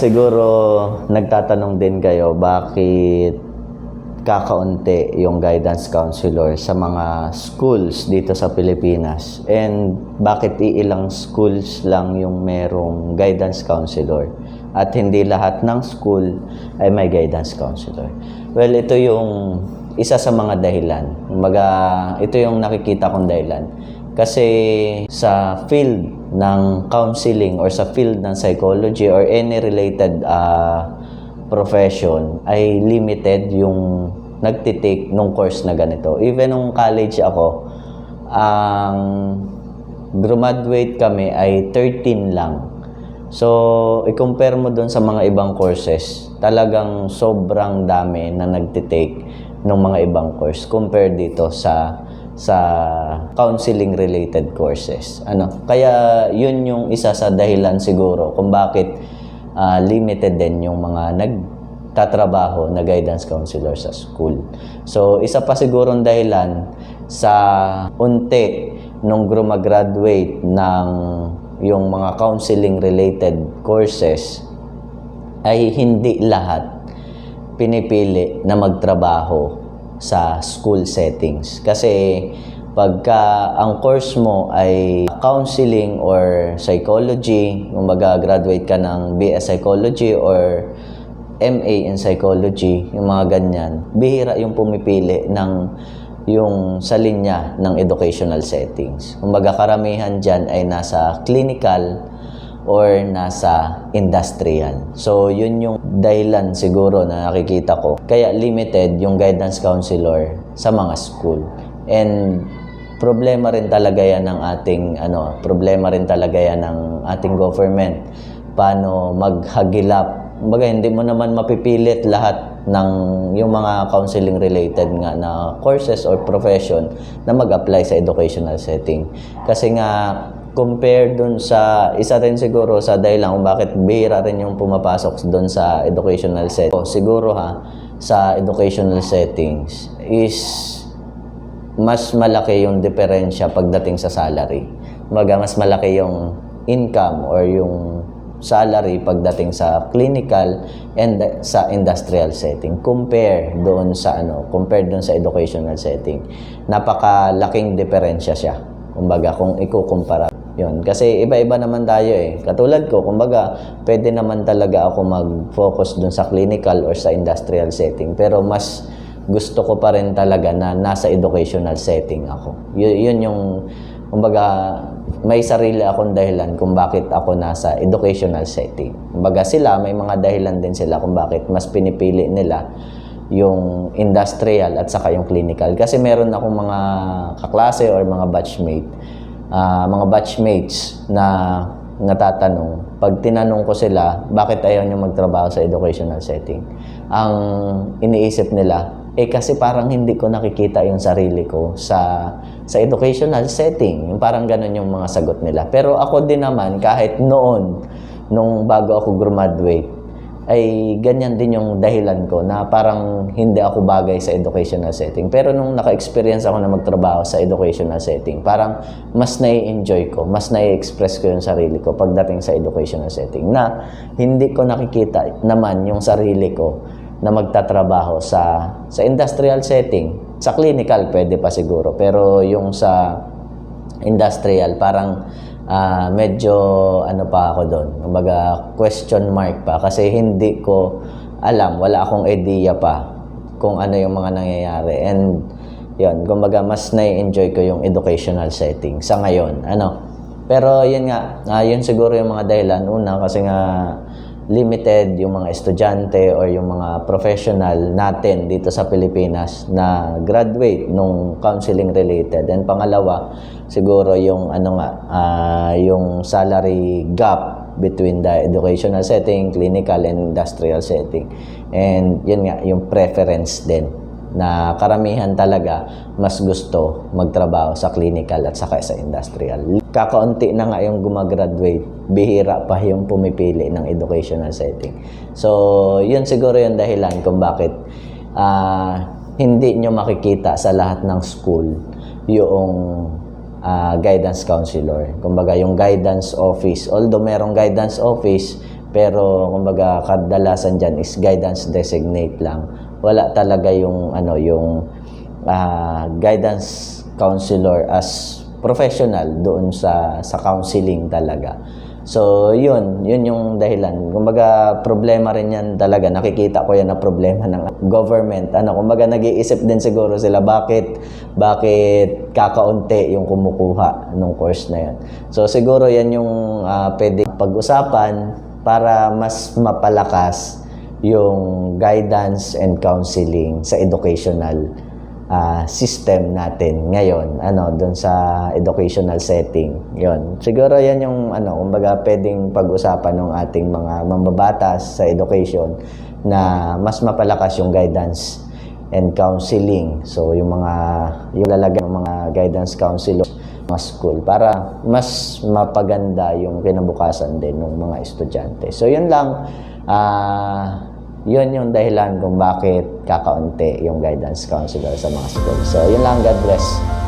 Siguro nagtatanong din kayo bakit kakaunti yung guidance counselor sa mga schools dito sa Pilipinas and bakit iilang schools lang yung merong guidance counselor at hindi lahat ng school ay may guidance counselor. Well, ito yung isa sa mga dahilan. Kumbaga, ito yung nakikita kong dahilan. Kasi sa field ng counseling or sa field ng psychology or any related uh, profession ay limited yung nagtitake nung course na ganito. Even nung college ako, ang graduate kami ay 13 lang. So, i-compare mo dun sa mga ibang courses, talagang sobrang dami na nagtitake ng mga ibang course compared dito sa sa counseling related courses. Ano? Kaya yun yung isa sa dahilan siguro kung bakit ah, limited din yung mga nagtatrabaho na guidance counselor sa school. So, isa pa sigurong dahilan sa unti nung grumagraduate ng yung mga counseling related courses ay hindi lahat pinipili na magtrabaho sa school settings. Kasi pagka ang course mo ay counseling or psychology, kumbaga graduate ka ng BS Psychology or MA in Psychology, yung mga ganyan, bihira yung pumipili ng yung sa linya ng educational settings. Kumbaga karamihan dyan ay nasa clinical or nasa industrial. So, yun yung dahilan siguro na nakikita ko. Kaya limited yung guidance counselor sa mga school. And problema rin talaga yan ng ating ano, problema rin talaga yan ng ating government. Paano maghagilap. Kumbaga, hindi mo naman mapipilit lahat ng yung mga counseling related nga na courses or profession na mag-apply sa educational setting. Kasi nga compare dun sa isa rin siguro sa dahilan kung bakit bihira rin yung pumapasok dun sa educational setting. Siguro ha, sa educational settings is mas malaki yung diferensya pagdating sa salary. Kumbaga, mas malaki yung income or yung salary pagdating sa clinical and sa industrial setting compare doon sa ano compare doon sa educational setting napakalaking diferensya siya kumbaga kung ikukumpara yun kasi iba-iba naman tayo eh katulad ko kumbaga pwede naman talaga ako mag-focus doon sa clinical or sa industrial setting pero mas gusto ko pa rin talaga na nasa educational setting ako Y- yun yung kumbaga may sarili akong dahilan kung bakit ako nasa educational setting. Kumbaga sila, may mga dahilan din sila kung bakit mas pinipili nila yung industrial at saka yung clinical. Kasi meron akong mga kaklase or mga batchmate, ah, mga batchmates na natatanong, pag tinanong ko sila, bakit ayaw nyo magtrabaho sa educational setting? Ang iniisip nila, eh kasi parang hindi ko nakikita yung sarili ko sa sa educational setting. Yung parang ganun yung mga sagot nila. Pero ako din naman, kahit noon, nung bago ako graduate, ay ganyan din yung dahilan ko na parang hindi ako bagay sa educational setting. Pero nung naka-experience ako na magtrabaho sa educational setting, parang mas nai-enjoy ko, mas nai-express ko yung sarili ko pagdating sa educational setting na hindi ko nakikita naman yung sarili ko na magtatrabaho sa sa industrial setting. Sa clinical pwede pa siguro, pero yung sa industrial parang ah, medyo ano pa ako doon. Kumbaga question mark pa kasi hindi ko alam, wala akong idea pa kung ano yung mga nangyayari. And yun, kumbaga mas na-enjoy ko yung educational setting sa ngayon. Ano? Pero yun nga, ah, yun siguro yung mga dahilan. Una, kasi nga limited yung mga estudyante or yung mga professional natin dito sa Pilipinas na graduate nung counseling related. And pangalawa, siguro yung ano nga, ah, yung salary gap between the educational setting, clinical and industrial setting. And yun nga, yung preference din na karamihan talaga mas gusto magtrabaho sa clinical at saka sa industrial. Kakaunti na nga yung gumagraduate, bihira pa yung pumipili ng educational setting. So, yun siguro yung dahilan kung bakit ah, hindi nyo makikita sa lahat ng school yung ah, guidance counselor. Kumbaga, yung guidance office. Although merong guidance office, Pero kumbaga kadalasan diyan is guidance designate lang. Wala talaga yung ano yung ah, guidance counselor as professional doon sa sa counseling talaga. So, yun, yun yung dahilan. Kumbaga, problema rin yan talaga. Nakikita ko yan na problema ng government. Ano, kumbaga, nag-iisip din siguro sila bakit, bakit kakaunti yung kumukuha ng course na yan. So, siguro yan yung ah, pwede pag-usapan para mas mapalakas yung guidance and counseling sa educational ah, system natin ngayon ano doon sa educational setting. Yon siguro yan yung ano kumbaga pwedeng pag-usapan ng ating mga mambabatas sa education na mas mapalakas yung guidance and counseling. So yung mga yung lalagyan ng mga guidance counselor mga school para mas mapaganda yung kinabukasan din ng mga estudyante. So yun lang. Ah yun yung dahilan kung bakit kakaunti yung guidance counselor sa mga school. So, yun lang. God bless.